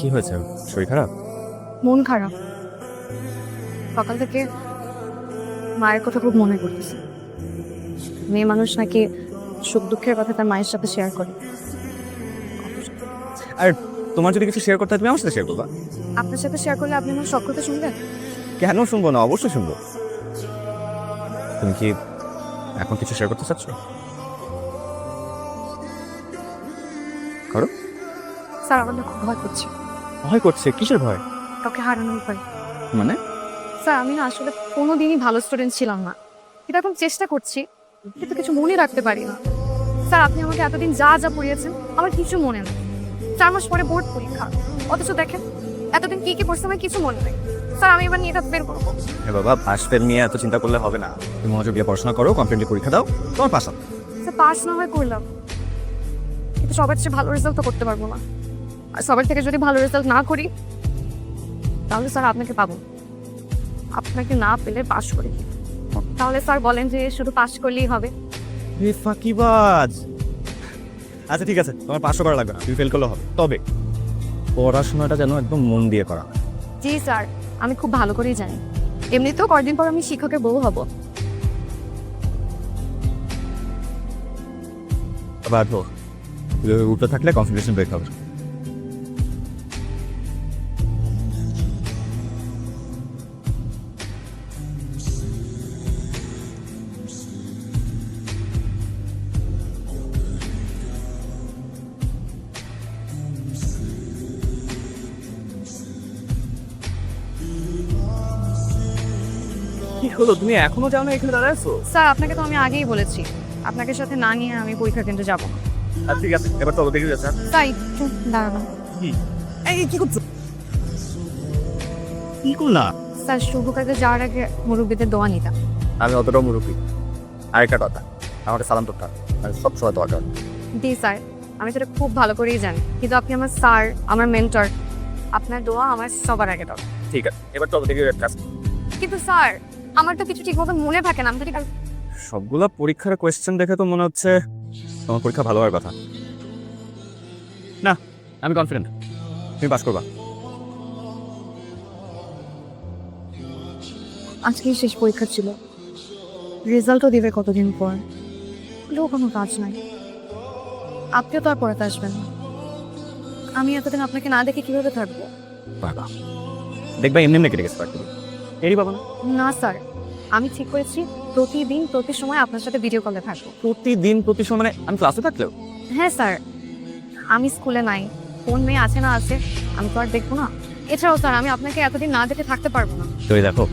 কি হয়েছে? শরীর খারাপ? মন খারাপ। সকাল থেকে মায়ের কথা খুব মনে করতেছে। মেয়ে মানুষ নাকি সুখ দুঃখের কথা তার মায়ের সাথে শেয়ার করে। আর তোমার যদি কিছু শেয়ার করতে হয় তুমি আমার সাথে শেয়ার করবা? আপনার সাথে শেয়ার করলে আপনি আমার সব কথা শুনবেন? কেন শুনব না? অবশ্যই শুনব। তুমি কি এখন কিছু শেয়ার করতে চাচ্ছ? করো। স্যার আমার খুব ভয় করছে। ভয় করছে কিসের ভয়? কাউকে হারানোর ভয়। মানে? স্যার আমি না আসলে কোনোদিনই ভালো স্টুডেন্ট ছিলাম না। এটা এখন চেষ্টা করছি কিন্তু কিছু মনে রাখতে পারি না। স্যার আপনি আমাকে এতদিন যা যা পড়িয়েছেন আমার কিছু মনে নেই। চার মাস পরে বোর্ড পরীক্ষা অথচ দেখেন এতদিন কি কি পড়ছে আমার কিছু মনে নেই। স্যার আমি এবার নিয়ে এটা বের করব। এ বাবা পাস ফেল নিয়ে এত চিন্তা করলে হবে না। তুমি মনোযোগ দিয়ে পড়াশোনা করো কমপ্লিটলি পরীক্ষা দাও তোমার পাস হবে। স্যার পাস না হয় করলাম। কিন্তু সবার চেয়ে ভালো রেজাল্ট তো করতে পারব না। সবার থেকে যদি ভালো রেজাল্ট না করি তাহলে স্যার আপনাকে পাবো। আপনাকে না পেলে পাস করি। তাহলে স্যার বলেন যে শুধু পাস করলেই হবে। এ ফাঁকিবাজ! আচ্ছা ঠিক আছে তোমার পাঁচশো করা লাগবে না তুমি ফেল করলে হবে। তবে পড়াশোনাটা যেন একদম মন দিয়ে করা। জি স্যার আমি খুব ভালো করেই জানি। এমনিতেও কয়েকদিন পর আমি শিক্ষকের বউ হব। আবার তো উঠে থাকলে কনসেন্ট্রেশন ব্রেক হবে। হলো তুমি এখনও যাও না এখানে দাঁড়ায় স্যার আপনাকে তো আমি আগেই বলেছি। আপনাকে সাথে না নিয়ে আমি পরীক্ষা কেন্দ্রে যাব। ঠিক আছে এবার চলো দেখে যাচ্ছে তাই দাঁড়ানো কি? এই কি করছ? কি করলা? স্যার শুভ কাজে যাওয়ার আগে মুরব্বীদের দোয়া নিতাম। আমি অতটাও মুরব্বী। আরেকটা কথা আমাকে সালাম করতে আমি সবসময় দরকার জি স্যার আমি সেটা খুব ভালো করেই জানি। কিন্তু আপনি আমার স্যার আমার মেন্টর আপনার দোয়া আমার সবার আগে দরকার। ঠিক আছে এবার চলো দেখে কিন্তু স্যার আমার তো কিছু ঠিক মতো মনে থাকে না আমি তো ঠিক সবগুলা পরীক্ষার কোয়েশ্চেন দেখে তো মনে হচ্ছে তোমার পরীক্ষা ভালো হওয়ার কথা। না আমি কনফিডেন্ট তুমি পাস করবা। আজকেই শেষ পরীক্ষা ছিল। রেজাল্টও দেবে কতদিন পর। হলেও কোনো কাজ নাই। আপনিও তো আর পড়াতে আসবেন না। আমি এতদিন আপনাকে না দেখে কীভাবে থাকব? পারবা। দেখবা এমনি এমনি কেটে গেছে এরই বাবা না? না স্যার। আমি ঠিক করেছি প্রতিদিন প্রতি সময় আপনার সাথে ভিডিও কলে থাকব। প্রতিদিন প্রতি সময় মানে আমি ক্লাসে থাকলেও? হ্যাঁ স্যার। আমি স্কুলে নাই কোন মেয়ে আছে না আছে আমি তো আর দেখব না। এছাড়াও স্যার আমি আপনাকে এতদিন না দেখে থাকতে পারব না। তো এই দেখো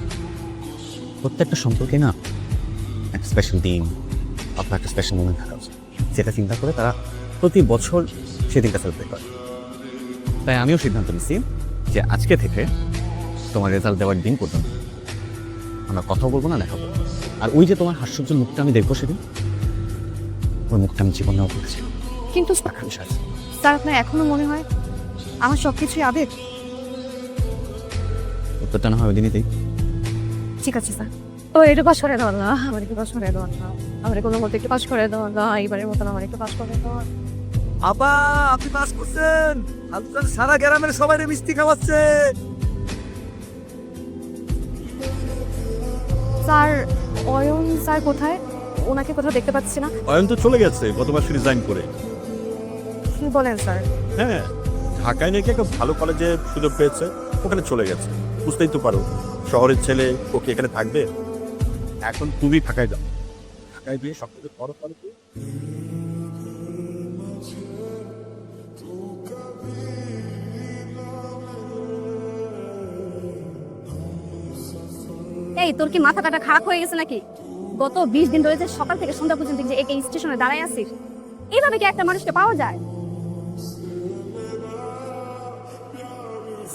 প্রত্যেকটা সম্পর্কে না একটা স্পেশাল দিন আপনার একটা স্পেশাল মোমেন্ট থাকা উচিত। যেটা চিন্তা করে তারা প্রতি বছর সেদিনটা সেলিব্রেট করে। তাই আমিও সিদ্ধান্ত নিচ্ছি যে আজকে থেকে তোমার রেজাল্ট দেওয়ার দিন পর্যন্ত আমরা কথা বলব না দেখা বলব। আর ওই যে তোমার হাস্যর্য মুখটা আমি দেখব সেদিন ওই মুখটা আমি জীবনেও করেছি কিন্তু স্যার আপনার এখনও মনে হয় আমার সব কিছুই আবেগ? উত্তরটা না হয় ওই দিনই দিই। ঠিক আছে স্যার। ও এটা পাস করে দেওয়া না আমার একটু পাস করে দেওয়া না। আমার কোনো মতো একটু পাস করে দেওয়া না এইবারের মতন আমার একটু পাস করে দেওয়া আপা আপনি পাস করছেন। আপনার সারা গ্রামের সবাই মিষ্টি খাওয়াচ্ছে। স্যার অয়ন স্যার কোথায়? ওনাকে কোথাও দেখতে পাচ্ছি না। অয়ন তো চলে গেছে গত মাসে রিজাইন করে। কি বলেন স্যার? হ্যাঁ ঢাকায় নাকি একটা ভালো কলেজে সুযোগ পেয়েছে ওখানে চলে গেছে। বুঝতেই তো পারো শহরের ছেলে ও কি এখানে থাকবে? এখন তুমি ঢাকায় যাও। ঢাকায় গিয়ে সব কিছু করো এই, তোর কি মাথা কাটা খারাপ হয়ে গেছে নাকি? গত বিশ দিন ধরে সকাল থেকে সন্ধ্যা পর্যন্ত যে এই স্টেশনে দাঁড়ায় আছিস এইভাবে কি একটা মানুষকে পাওয়া যায়?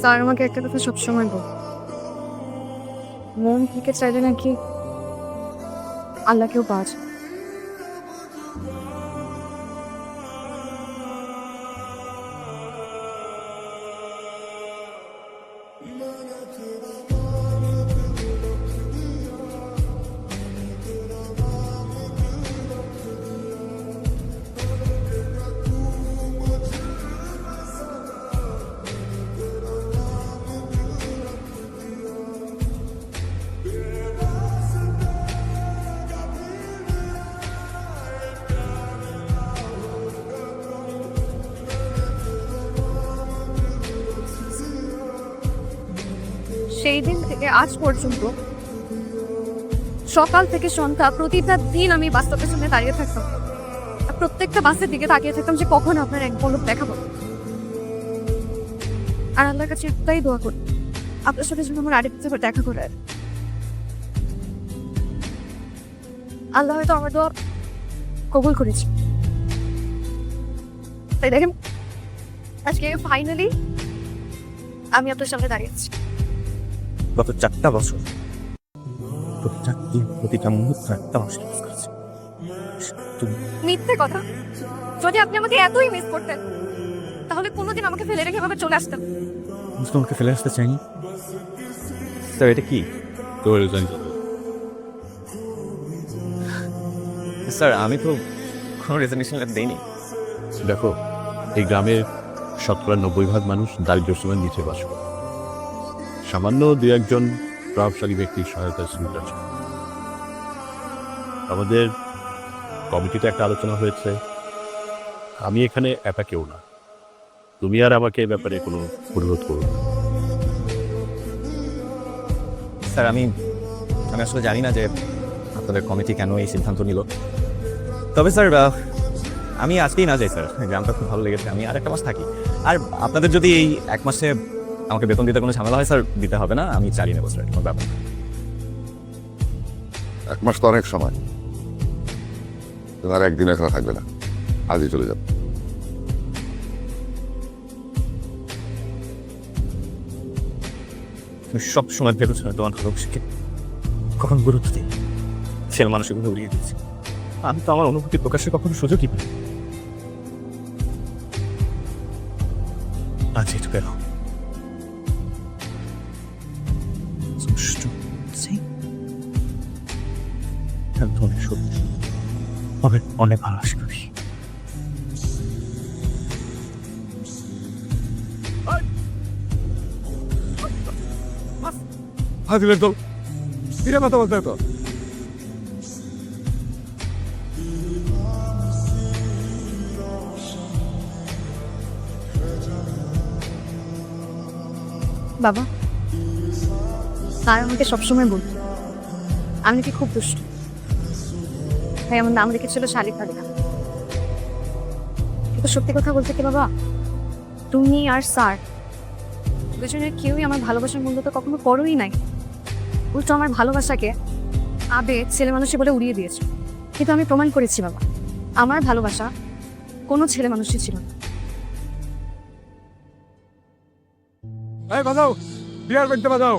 স্যার, আমাকে একটা কথা সবসময় বল। মন থেকে চাইলে নাকি আল্লাহকেও পাওয়া যায়। আজ পর্যন্ত সকাল থেকে সন্ধ্যা প্রতিটা দিন আমি বাস্তবের সামনে দাঁড়িয়ে থাকতাম। প্রত্যেকটা বাসের দিকে তাকিয়ে থাকতাম যে কখন আপনার এক পলক দেখাবো। আর আল্লাহর কাছে একটাই দোয়া করি, আপনার সাথে যেন আমার আরেকটা দেখা করে। আল্লাহ হয়তো আমার দোয়া কবুল করেছে। তাই দেখেন, আজকে ফাইনালি আমি আপনার সামনে দাঁড়িয়েছি গত চারটা বছর প্রতিটা দিন প্রতিটা মুহূর্ত একটা করেছি। তুমি মিথ্যে কথা। যদি আপনি আমাকে এতই মিস করতেন তাহলে কোনোদিন আমাকে ফেলে রেখে এভাবে চলে আসতেন আমি তো তোমাকে ফেলে আসতে চাইনি। স্যার এটা কি? তোর স্যার আমি তো কোনো লেটার দেইনি। দেখো এই গ্রামের শতকরা নব্বই ভাগ মানুষ দারিদ্র সীমার নিচে বাস করে। সামান্য দু একজন প্রভাবশালী ব্যক্তির সহায়তায় সিমিট আছে আমাদের কমিটিতে একটা আলোচনা হয়েছে। আমি এখানে একা কেউ না। তুমি আর আমাকে এ ব্যাপারে কোনো অনুরোধ করো না। স্যার, আমি আমি আসলে জানি না যে আপনাদের কমিটি কেন এই সিদ্ধান্ত নিল। তবে স্যার আমি আজকেই না যাই, স্যার। গ্রামটা খুব ভালো লেগেছে। আমি আর একটা মাস থাকি। আর আপনাদের যদি এই এক মাসে আমাকে বেতন দিতে কোনো ঝামেলা হয় স্যার? দিতে হবে না আমি চালিয়ে নেব স্যার কোনো ব্যাপার এক মাস তো অনেক সময়। তোমার একদিন এখানে থাকবে না। আজই চলে যাবে সব সময় ভেবেছিলাম তোমার ভালোবাসাকে কখন গুরুত্ব দিই? ছেলে মানুষেরগুলো উড়িয়ে দিচ্ছি আমি তো আমার অনুভূতি প্রকাশে কখনো সুযোগই পাই আজ একটু গেল অনেক সত্যি। অনেক ভালোবাসা করি। হাজিলের দল। ফিরে মাথা বলতে তো। বাবা স্যার আমাকে সবসময় বলতো। আমি নাকি খুব দুষ্ট। তাই আমার নাম রেখেছিল শালিক হালিকা কিন্তু সত্যি কথা বলতে কি বাবা, তুমি আর স্যার দুজনের কেউই আমার ভালোবাসার মূল্য তো কখনো করোই নাই। উল্টো আমার ভালোবাসাকে আবে ছেলে মানুষই বলে উড়িয়ে দিয়েছে। কিন্তু আমি প্রমাণ করেছি বাবা, আমার ভালোবাসা কোনো ছেলে মানুষই ছিল না। বাজাও, বিয়ার বাজাও।